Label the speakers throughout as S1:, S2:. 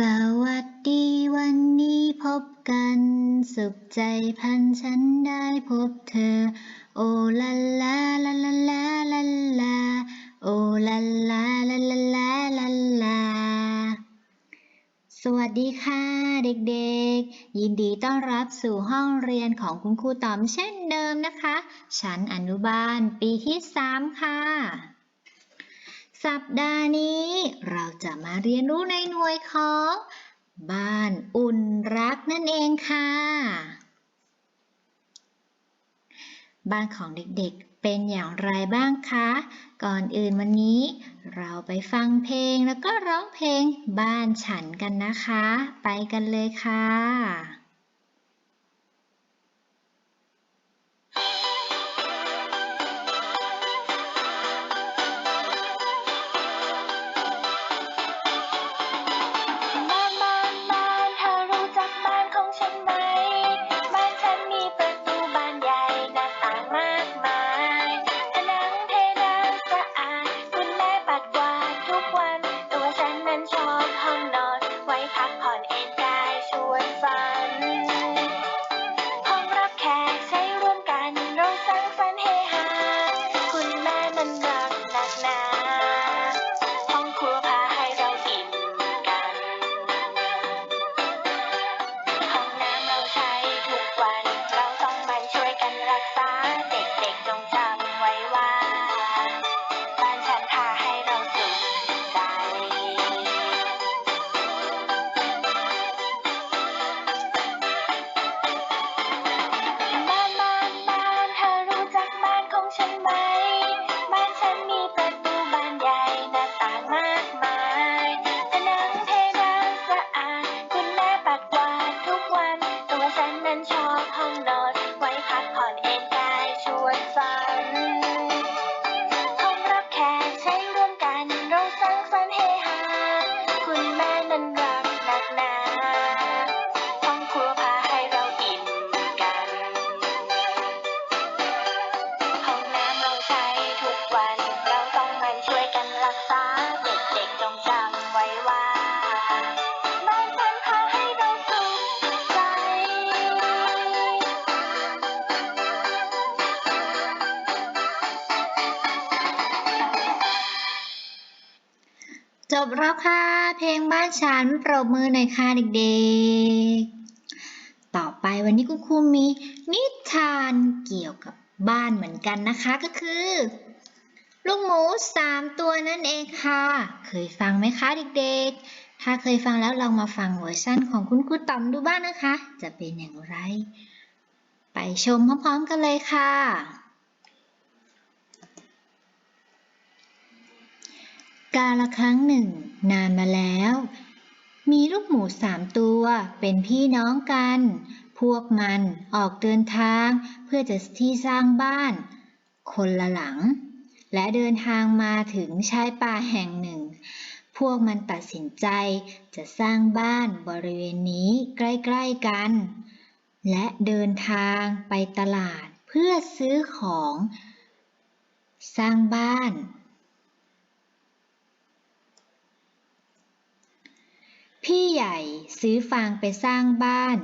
S1: สวัสดีวันนี้พบกัน สุขใจพันฉันได้พบเธอ โอลาลาลาลาลาลาลาโอลาลาลาลาลาลาลาสวัสดีค่ะเด็กๆ ยินดีต้อนรับสู่ห้องเรียนของคุณครูต๋อมเช่นเดิมนะคะ ชั้นอนุบาลปีที่ 3 ค่ะ สัปดาห์นี้เราจะมาเรียนรู้ในหน่วยของ บ้านอุ่นรักนั่นเองค่ะ บ้านของเด็กๆเป็นอย่างไรบ้างคะ ก่อนอื่นวันนี้ เราไปฟังเพลงแล้วก็ร้องเพลงบ้านฉันกันนะคะ ไปกันเลยค่ะ
S2: บ
S1: แล้วค่ะ เพลงบ้านฉันปรบมือหน่อยค่ะเด็กๆ ต่อไปวันนี้คุณครูมีนิทานเกี่ยวกับบ้านเหมือนกันนะคะก็คือ ลูกหมูสามตัวนั่นเองค่ะ เคยฟังไหมคะเด็กๆ ถ้าเคยฟังแล้วลองมาฟังเวอร์ชั่นของคุณครูต๋อมดูบ้างนะคะ จะเป็นอย่างไร ไปชมพร้อมๆกันเลยค่ะ กาละครั้งหนึ่ง นานมาแล้ว มีลูกหมูสามตัวเป็นพี่น้องกัน พวกมันออกเดินทางเพื่อจะที่สร้างบ้าน คนละหลัง และเดินทางมาถึงชายป่าแห่งหนึ่ง พวกมันตัดสินใจจะสร้างบ้านบริเวณนี้ใกล้ๆกัน และเดินทางไปตลาดเพื่อซื้อของ สร้างบ้าน พี่ใหญ่ซื้อฟางไปสร้างบ้าน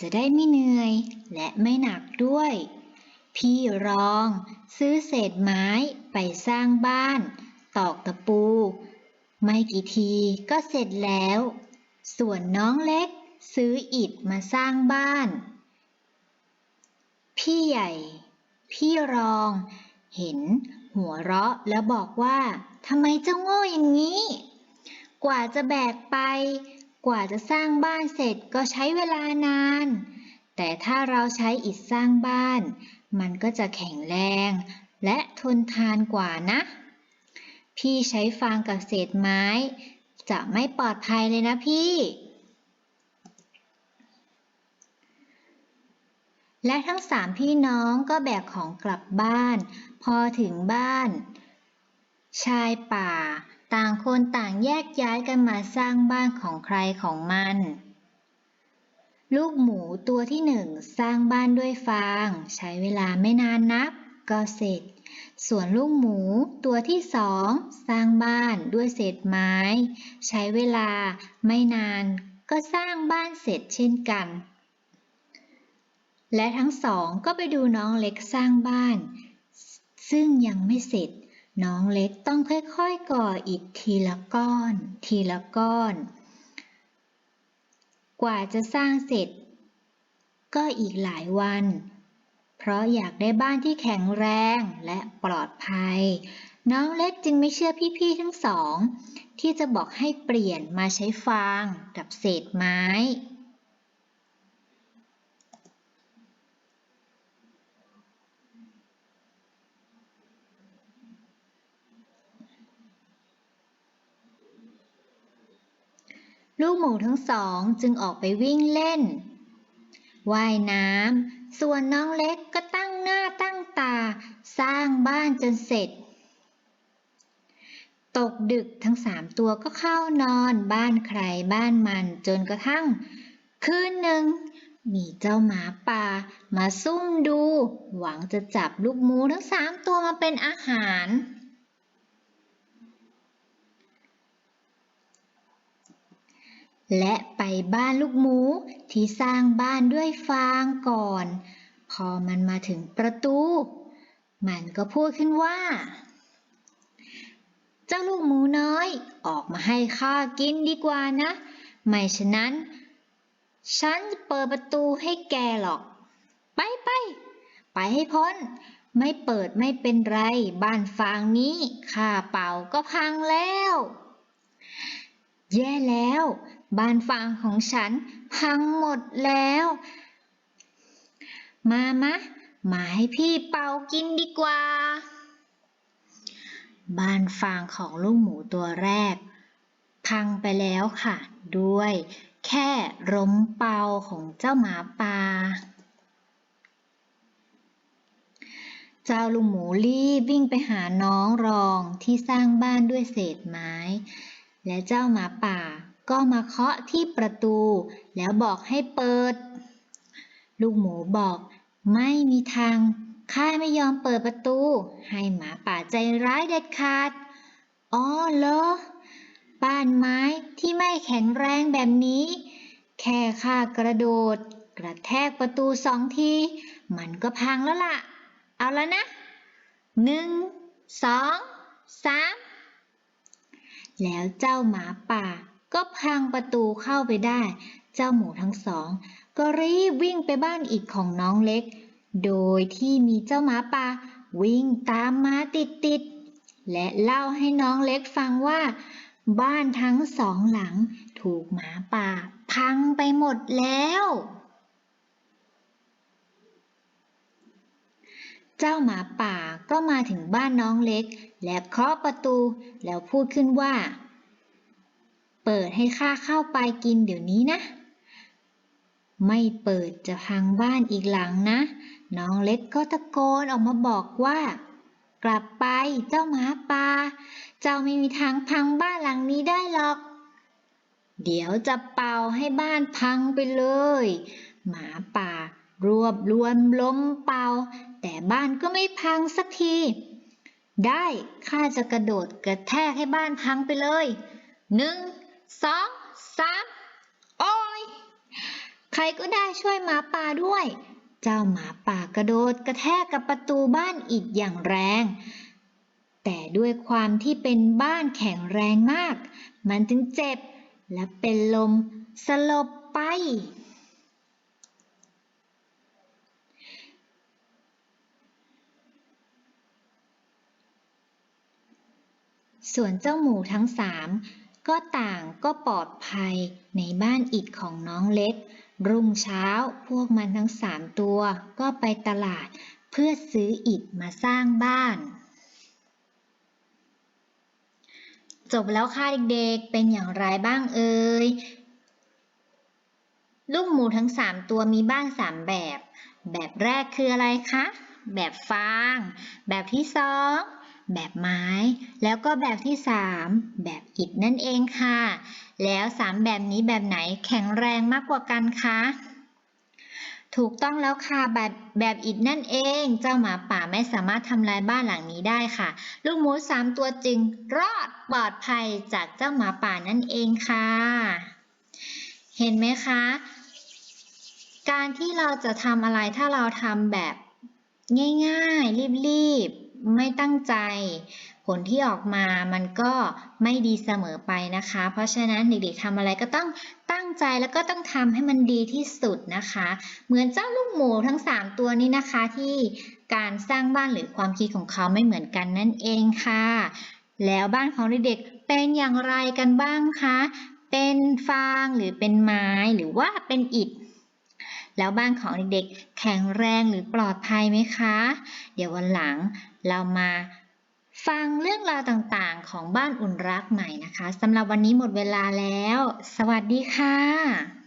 S1: จะได้ไม่เหนื่อยและไม่หนักด้วย พี่รองซื้อเศษไม้ไปสร้างบ้าน ตอกตะปู ไม่กี่ทีก็เสร็จแล้ว ส่วนน้องเล็กซื้ออิฐมาสร้างบ้าน พี่ใหญ่ พี่รอง เห็นหัวเราะแล้วบอกว่าทำไมเจ้าโง่อย่างนี้ กว่าจะแบกไป กว่าจะสร้างบ้านเสร็จก็ใช้เวลานาน แต่ถ้าเราใช้อิฐสร้างบ้าน มันก็จะแข็งแรง และทนทานกว่านะ พี่ใช้ฟางกับเศษไม้ จะไม่ปลอดภัยเลยนะพี่ และทั้งสามพี่น้องก็แบกของกลับบ้าน พอถึงบ้าน ชายป่า ต่างคนต่างแยกย้ายกันมาสร้างบ้านของใครของมัน ลูกหมูตัวที่หนึ่งสร้างบ้านด้วยฟาง ใช้เวลาไม่นานนักก็เสร็จ ส่วนลูกหมูตัวที่สองสร้างบ้านด้วยเศษไม้ ใช้เวลาไม่นานก็สร้างบ้านเสร็จเช่นกัน และทั้งสองก็ไปดูน้องเล็กสร้างบ้าน ซึ่งยังไม่เสร็จ น้องเล็กต้องค่อยๆก่ออิฐทีละก้อน ทีละก้อน กว่าจะสร้างเสร็จ ก็อีกหลายวัน เพราะอยากได้บ้านที่แข็งแรงและปลอดภัย น้องเล็กจึงไม่เชื่อพี่ๆทั้งสอง ที่จะบอกให้เปลี่ยนมาใช้ฟางกับเศษไม้ ลูกหมูทั้งสองจึงออกไปวิ่งเล่น ว่ายน้ำ ส่วนน้องเล็กก็ตั้งหน้าตั้งตา สร้างบ้านจนเสร็จ ตกดึกทั้งสามตัวก็เข้านอนบ้านใครบ้านมันจนกระทั่ง คืนหนึ่ง มีเจ้าหมาป่า มาซุ่มดู หวังจะจับลูกหมูทั้งสามตัวมาเป็นอาหาร และไปบ้านลูกหมูที่สร้างบ้านด้วยฟางก่อน พอมันมาถึงประตู มันก็พูดขึ้นว่า เจ้าลูกหมูน้อย ออกมาให้ข้ากินดีกว่านะ ไม่ฉะนั้น ฉันจะเปิดประตูให้แกหรอก ไปไป ไปให้พ้น ไม่เปิดไม่เป็นไร บ้านฟางนี้ข้าเป่าก็พังแล้วแย่แล้ว บ้านฟางของฉันพังหมดแล้ว มามะ มาให้พี่เป่ากินดีกว่า บ้านฟางของลูกหมูตัวแรก พังไปแล้วค่ะ ด้วยแค่ล้มเป่าของเจ้าหมาป่าเจ้าลูกหมูรีบวิ่งไปหาน้องรองที่สร้างบ้านด้วยเศษไม้ และเจ้าหมาป่า ก็มาเคาะที่ประตู แล้วบอกให้เปิด ลูกหมูบอก ไม่มีทาง ข้าไม่ยอมเปิดประตู ให้หมาป่าใจร้ายเด็ดขาด อ๋อเหรอบ้านไม้ที่ไม่แข็งแรงแบบนี้ แค่ข้ากระโดด กระแทกประตูสองที มันก็พังแล้วล่ะ เอาแล้วนะหนึ่งสองสามแล้วเจ้าหมาป่า ก็พังประตูเข้าไปได้ เจ้าหมูทั้งสอง ก็รีบวิ่งไปบ้านอีกของน้องเล็ก โดยที่มีเจ้าหมาป่าวิ่งตามมาติดๆ และเล่าให้น้องเล็กฟังว่า บ้านทั้งสองหลังถูกหมาป่าพังไปหมดแล้ว เจ้าหมาป่าก็มาถึงบ้านน้องเล็ก และเคาะประตูแล้วพูดขึ้นว่า เปิดให้ข้าเข้าไปกินเดี๋ยวนี้นะ ไม่เปิดจะพังบ้านอีกหลังนะ น้องเล็กก็ตะโกนออกมาบอกว่า กลับไปเจ้าหมาป่า เจ้าไม่มีทางพังบ้านหลังนี้ได้หรอก เดี๋ยวจะเป่าให้บ้านพังไปเลย หมาป่ารวบรวมล้มเป่า แต่บ้านก็ไม่พังสักทีได้ ข้าจะกระโดดกระแทกให้บ้านพังไปเลยหนึ่ง สองสามโอ้ยใครก็ได้ช่วยหมาป่าด้วย เจ้าหมาป่ากระโดดกระแทกกับประตูบ้านอีกอย่างแรง แต่ด้วยความที่เป็นบ้านแข็งแรงมาก มันจึงเจ็บและเป็นลมสลบไป ส่วนเจ้าหมูทั้งสาม ก็ต่างก็ปลอดภัยในบ้านอิฐของน้องเล็ก รุ่งเช้าพวกมันทั้งสามตัวก็ไปตลาดเพื่อซื้ออิฐมาสร้างบ้าน จบแล้วค่ะเด็กๆ เป็นอย่างไรบ้างเอ่ย ลูกหมูทั้งสามตัวมีบ้านสามแบบ แบบแรกคืออะไรคะ แบบฟาง แบบที่สอง แบบไม้ แล้วก็แบบที่สามแบบอิฐนั่นเองค่ะ แล้วสามแบบนี้แบบไหนแข็งแรงมากกว่ากันคะถูกต้องแล้วค่ะแบบแบบอิดนั่นเอง เจ้าหมาป่าไม่สามารถทำลายบ้านหลังนี้ได้ค่ะ ลูกหมูสามตัวจึงรอดปลอดภัยจากเจ้าหมาป่านั่นเองค่ะ เห็นไหมคะ การที่เราจะทำอะไรถ้าเราทำแบบง่ายๆรีบๆ ไม่ตั้งใจ ผลที่ออกมามันก็ไม่ดีเสมอไปนะคะ เพราะฉะนั้นเด็กๆทำอะไรก็ต้องตั้งใจแล้วก็ต้องทำให้มันดีที่สุดนะคะ เหมือนเจ้าลูกหมูทั้ง 3 ตัวนี้นะคะที่การสร้างบ้านหรือความคิดของเขาไม่เหมือนกันนั่นเองค่ะ แล้วบ้านของเด็กๆเป็นอย่างไรกันบ้างคะเป็นฟางหรือเป็นไม้หรือว่าเป็นอิฐแล้วบ้านของเด็กๆ แข็งแรงหรือปลอดภัยไหมคะ เดี๋ยววันหลัง เรามาฟังเรื่องราวต่างๆ ของบ้านอุ่นรักใหม่นะคะสำหรับวันนี้หมดเวลาแล้ว สวัสดีค่ะ